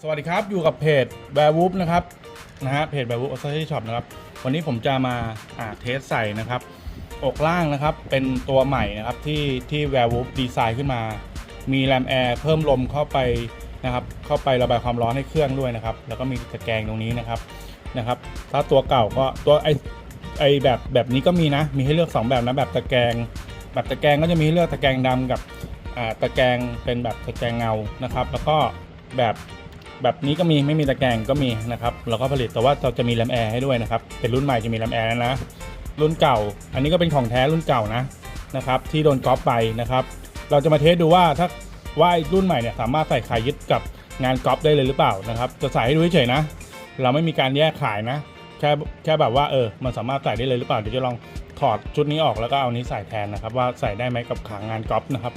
สวัสดีครับอยู่กับเพจแวร์วูฟนะครับนะฮะเพจแวร์วูฟออสเตรเลียช็อปนะครับวันนี้ผมจะมาอ่าเทสใส่นะครับ อกล่างนะครับเป็นตัวใหม่นะครับที่ที่แวร์วูฟดีไซน์ขึ้นมา มีแรมแอร์เพิ่มลมเข้าไปนะครับเข้าไประบายความร้อนให้เครื่องด้วยนะครับ แล้วก็มีตะแกรงตรงนี้นะครับนะครับ ถ้าตัวเก่าก็ตัวไอไอแบบแบบนี้ก็มีนะ มีให้เลือก 2 แบบนะแบบตะแกรงแบบตะแกรงก็จะมีให้เลือกตะแกรงดำกับอ่าตะแกรงเป็นแบบตะแกรงเงานะครับ แล้วก็แบบ แบบนี้ก็มีไม่มีตะแกรงก็มีนะครับเราก็ผลิตแต่ว่าเราจะมีแรมแอร์ให้ด้วยนะครับเป็นรุ่นใหม่จะมีแรมแอร์แล้วนะรุ่นเก่า อันนี้ก็เป็นของแท้รุ่นเก่านะนะครับที่โดนก๊อปไปนะครับ เราจะมาเทสดูว่าถ้าว่ารุ่นใหม่เนี่ยสามารถใส่ขายยึดกับงานก๊อปได้เลยหรือเปล่านะครับ จะใส่ให้ดูเฉยๆนะ เราไม่มีการแยกขายนะ แค่แค่แบบว่าเออมันสามารถใส่ได้เลยหรือเปล่าเดี๋ยวจะลองถอดชุดนี้ออกแล้วก็เอานี้ใส่แทนนะครับ ว่าใส่ได้ไหมกับขางานก๊อปนะครับ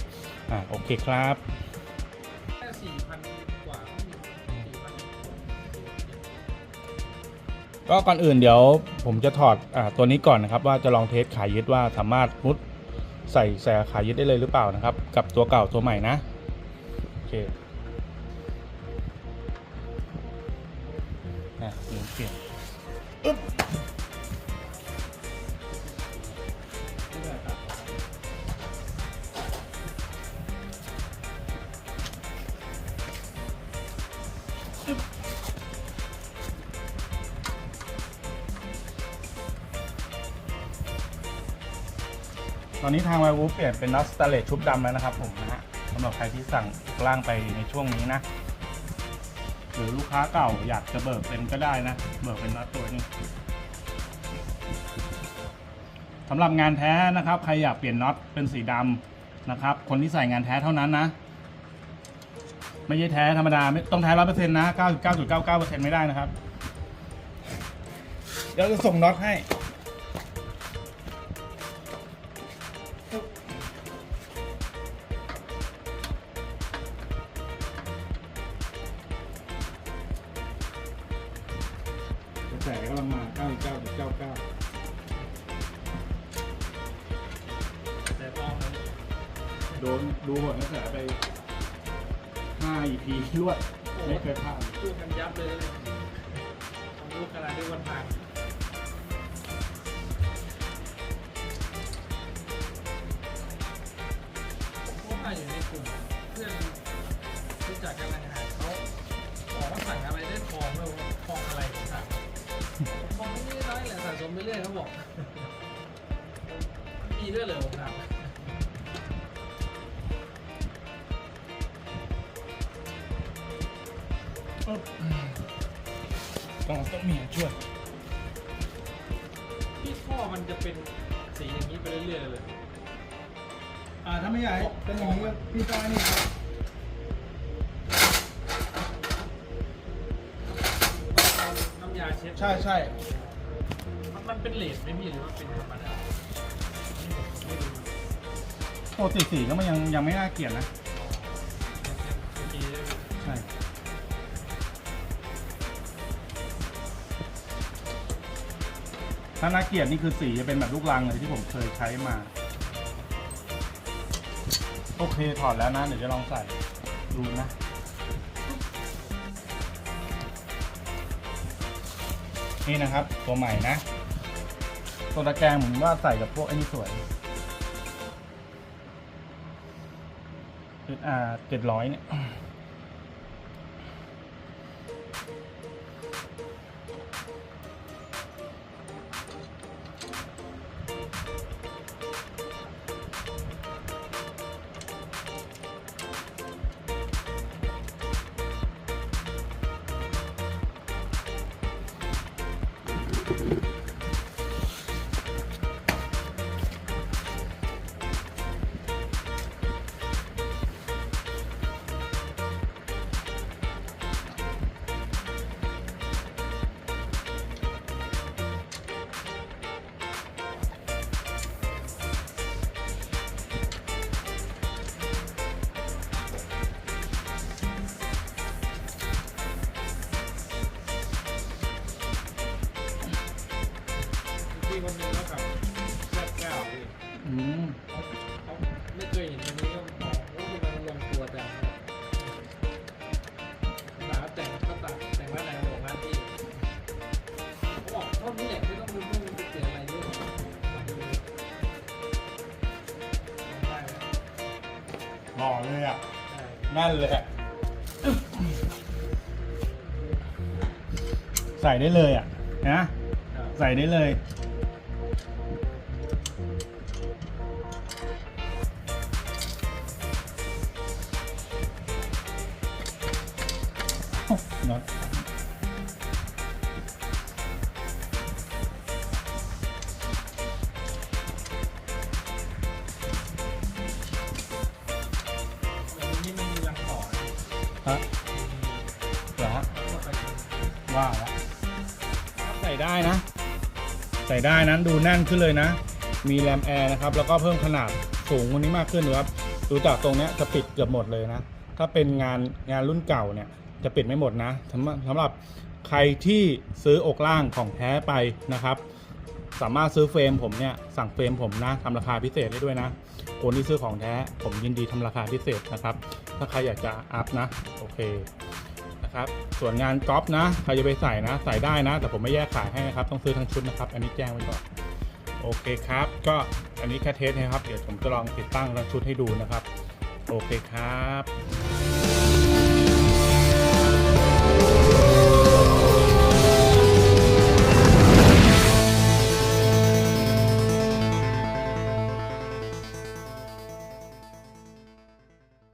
อ่าโอเคครับแค่สี่พันกว่า ก็ก่อนอื่นเดี๋ยวผมจะถอดอตัวนี้ก่อนนะครับ ว่าจะลองเทสขายยึดว่าสามารถมุดใส่แสขายยึดได้เลยหรือเปล่านะครับ กับตัวเก่าตัวใหม่นะโอเคอะเปลี่ยนอึ๊บ อนนี้ทางไววูเปลี่ยนเป็นน็อตสเตเลสชุบดำแล้วนะครับผมนะฮะสำหรับใครที่สั่งล่างไปในช่วงนี้นะ หรือลูกค้าเก่าอยากจะเบิกเป็นก็ได้นะ เบิกเป็นน็อตตัวนี้สำหรับงานแท้นะครับ ใครอยากเปลี่ยนน็อตเป็นสีดำนะครับ คนที่ใส่งานแท้เท่านั้นนะ ไม่ใช่แท้ธรรมดาไม่ต้องแท้ร้อยเปอร์เซ็นต์นะเก้าสิบเก้าจุดเก้าเก้าเปอร์เซ็นต์ไม่ได้นะครับ เดี๋ยวจะส่งน็อตให้ แสกำลังมา99.99แต่ต้องโดนดูหมดกระแสไป5 EP รวดไม่เคยพลาดพูดกันยับเลยนะทำลูกขนาดนี้วันผ่านพวกมาอยู่ในกลุ่มเพื่อนรู้จักกันอาหารเขาบอกว่าสั่งอะไรได้ทองแล้วทองอะไรผมถา มทองไม่ได้น้อยแหละสะสมไปเรื่อยเขาบอก มีด้วยเหรอผมถามต้องต้องมีช่วยพี่ท่อมันจะเป็นสีอย่างนี้ไปเรื่อยๆเลย อ่าถ้าไม่ใหญ่เป็นอย่างนี้ก็พี่ต้องอันนี่ครับ ใช่ใช่มันมันเป็นเลสไหมพี่หรือว่าเป็นธรรมดาไม่รู้ปกติสีก็มันยังยังไม่น่าเกลียดนะโอเคใช่ ถ้าน่าเกลียดนี่คือสีจะเป็นแบบลูกรังเลยที่ผมเคยใช้มา โอเคถอดแล้วนะ เดี๋ยวจะลองใส่ดูนะ นี่นะครับ ตัวใหม่นะ ตัวตะแกรงผมว่าใส่กับพวกไอ้นี่สวยอ่าเจ็ดร้อยเนี่ย ที่มันมีแล้วแบบแซ่บแก้วพี่อืมเขาไม่เคยเห็นอันนี้ก็บอกว่ามันลงตัวแต่สาวแต่งก็ตัดแต่งว่าอะไรบอกว่าพี่เขาบอกเท่านี้แหละไม่ต้องดูเรื่องมัเสียอะไรด้วยหล่อเลยอะนั่นเลยอะใส่ได้เลยอะนะ ใส่ได้เลย น็อตแต่วันนี้มันมีรังต่อนะฮะเหรอฮะเข้าไปว่าแล้วใส่ได้นะ ใส่ได้นั้นดูแน่นขึ้นเลยนะ มีแรมแอร์นะครับ แล้วก็เพิ่มขนาดสูงกวันนี้มากขึ้นดูครับดูจากตรงเนี้ยจะปิดเกือบหมดเลยนะ ถ้าเป็นงานงานรุ่นเก่าเนี่ย จะปิดไม่หมดนะสำหรับใครที่ซื้ออกล่างของแท้ไปนะครับ สามารถซื้อเฟรมผมเนี่ยสั่งเฟรมผมนะทำราคาพิเศษได้ด้วยนะคนที่ซื้อของแท้ผมยินดีทำราคาพิเศษนะครับ ถ้าใครอยากจะอัพนะโอเคนะครับส่วนงานก๊อปนะใครจะไปใส่นะใส่ได้นะ แต่ผมไม่แยกขายให้นะครับ ต้องซื้อทั้งชุดนะครับ อันนี้แจ้งไว้ก่อนโอเคครับ ก็อันนี้แค่เทสนะครับ เดี๋ยวผมจะลองติดตั้งทั้งชุดให้ดูนะครับ โอเคครับ